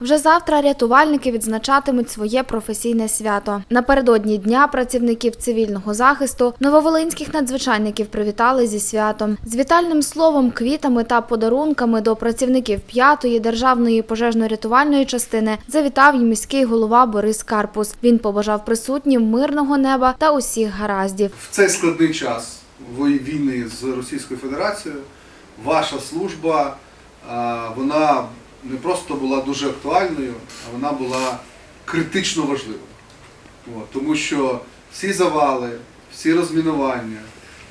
Вже завтра рятувальники відзначатимуть своє професійне свято. Напередодні дня працівників цивільного захисту нововолинських надзвичайників привітали зі святом. З вітальним словом, квітами та подарунками до працівників п'ятої державної пожежно-рятувальної частини завітав і міський голова Борис Карпус. Він побажав присутнім мирного неба та усіх гараздів. в цей складний час війни з Російською Федерацією ваша служба вона не просто була дуже актуальною, а вона була критично важливою. От, тому що всі завали, всі розмінування,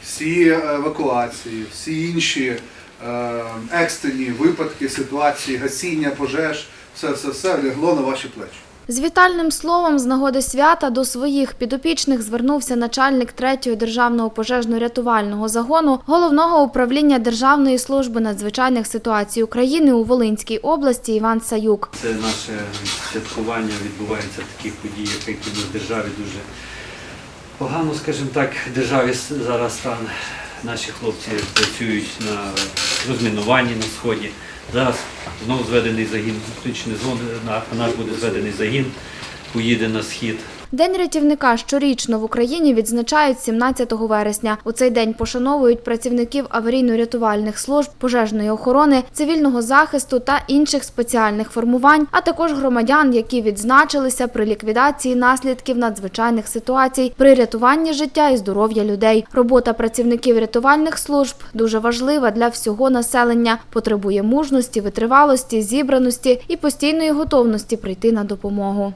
всі е, евакуації, всі інші е, екстрені випадки, ситуації, гасіння пожеж, все, все, все лягло на ваші плечі. З вітальним словом з нагоди свята до своїх підопічних звернувся начальник третього державного пожежно-рятувального загону головного управління Державної служби надзвичайних ситуацій України у Волинській області Іван Саюк. Це наше святкування відбувається таких подій, які в державі дуже погано, скажімо так, державі зараз стан. Наші хлопці працюють на розмінуванні на сході. Зараз знову зведений загін, зустрічний не на а наш буде зведений загін, поїде на схід. День рятівника щорічно в Україні відзначають 17 вересня. У цей день пошановують працівників аварійно-рятувальних служб, пожежної охорони, цивільного захисту та інших спеціальних формувань, а також громадян, які відзначилися при ліквідації наслідків надзвичайних ситуацій, при рятуванні життя і здоров'я людей. Робота працівників рятувальних служб дуже важлива для всього населення, потребує мужності, витривалості, зібраності і постійної готовності прийти на допомогу.